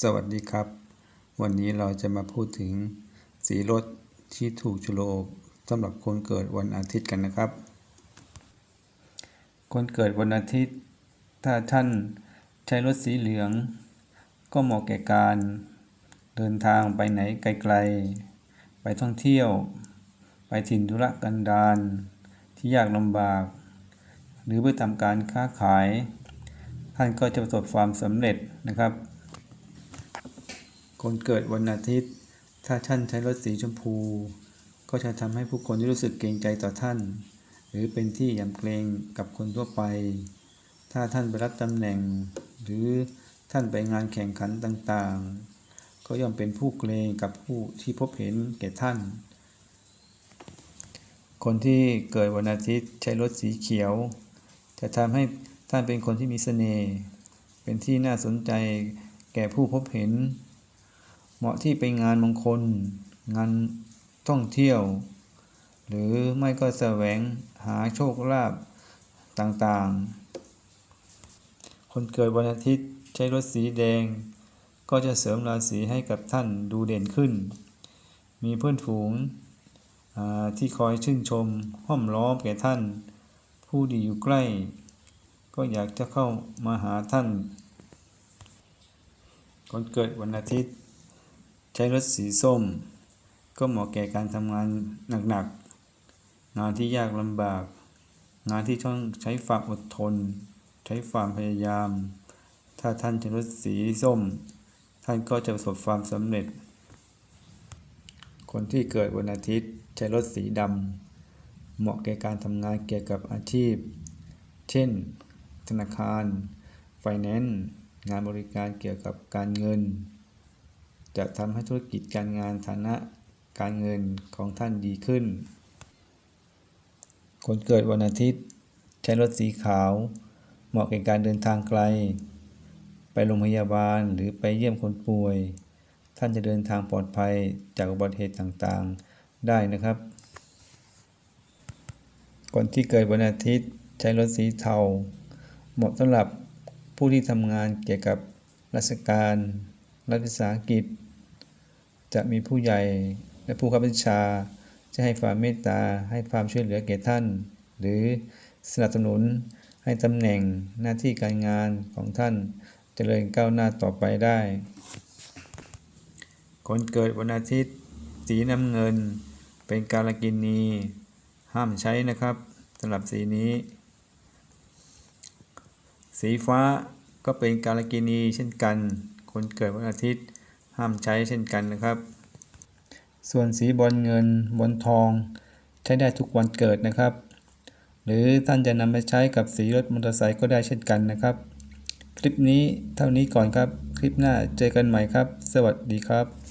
สวัสดีครับ วันนี้เราจะมาพูดถึงสีรถที่ถูกจุลโอกสำหรับคนเกิดวันอาทิตย์กันนะครับ คนเกิดวันอาทิตย์ ถ้าท่านใช้รถสีเหลือง ก็เหมาะแก่การ เดินทางไปไหนไกลๆ ไปท่องเที่ยว ไปถิ่นธุรกันดารที่ยากลำบาก หรือเพื่อทำการค้าขาย ท่านก็จะประสบความสำเร็จนะครับ คนเกิดวันอาทิตย์ ถ้าท่านใช้รถสีชมพู ก็จะทำให้ผู้คนที่รู้สึกเกรงใจต่อท่าน หรือเป็นที่ยำเกรงกับคนทั่วไป ถ้าท่านไปรับตำแหน่ง หรือท่านไปงานแข่งขันต่างๆ ก็ย่อมเป็นผู้เกรงกับผู้ที่พบเห็นแก่ท่าน คนที่เกิดวันอาทิตย์ใช้รถสีเขียว จะทำให้ท่านเป็นคนที่มีเสน่ห์ เป็นที่น่าสนใจแก่ผู้พบเห็น เหมาะที่ไปงานมงคล งานท่องเที่ยว หรือไม่ก็แสวงหาโชคลาภต่างๆ คนเกิดวันอาทิตย์ใช้รถสีแดง ก็จะเสริมราศีให้กับท่านดูเด่นขึ้น มีเพื่อนฝูงที่คอยชื่นชมห้อมล้อมแก่ท่าน ผู้ดีอยู่ใกล้ ก็อยากจะเข้ามาหาท่านคนเกิดวันอาทิตย์ ใช้รถสีส้ม ก็เหมาะแก่การทำงานหนักๆ งานที่ยากลำบาก งานที่ต้องใช้ความอดทน ใช้ความพยายาม ถ้าท่านใช้รถสีส้ม ท่านก็จะประสบความสำเร็จ คนที่เกิดวันอาทิตย์ใช้รถสีดำเหมาะแก่การทำงานเกี่ยวกับอาชีพ เช่น ธนาคาร ไฟแนนซ์ งานบริการเกี่ยวกับการเงิน จะทำให้ธุรกิจการงานฐานะการเงินของท่านดีขึ้น คนเกิดวันอาทิตย์ ใช้รถสีขาว เหมาะแก่การเดินทางไกล ไปโรงพยาบาลหรือไปเยี่ยมคนป่วย ท่านจะเดินทางปลอดภัยจากอุบัติเหตุต่างๆได้นะครับ คนที่เกิดวันอาทิตย์ ใช้รถสีเทา เหมาะสำหรับผู้ที่ทำงานเกี่ยวกับราชการ รัฐวิสาหกิจ จะมีผู้ใหญ่และผู้ขับบัญชา จะให้ความเมตตาให้ความช่วยเหลือแก่ท่าน หรือสนับสนุนให้ตำแหน่งหน้าที่การงานของท่านจเจริญก้าวหน้าต่อไปได้ คนเกิดวันอาทิตย์ สีน้ำเงิน เป็นการกินี ห้ามใช้นะครับสำหรับสีนี้ สีฟ้าก็เป็นการกินีเช่นกัน คนเกิดวันอาทิตย์ห้ามใช้เช่นกันนะครับ ส่วนสีบอลเงินบอลทอง ใช้ได้ทุกวันเกิดนะครับ หรือท่านจะนำไปใช้กับสีรถมอเตอร์ไซค์ก็ได้เช่นกันนะครับ คลิปนี้เท่านี้ก่อนครับ คลิปหน้าเจอกันใหม่ครับ สวัสดีครับ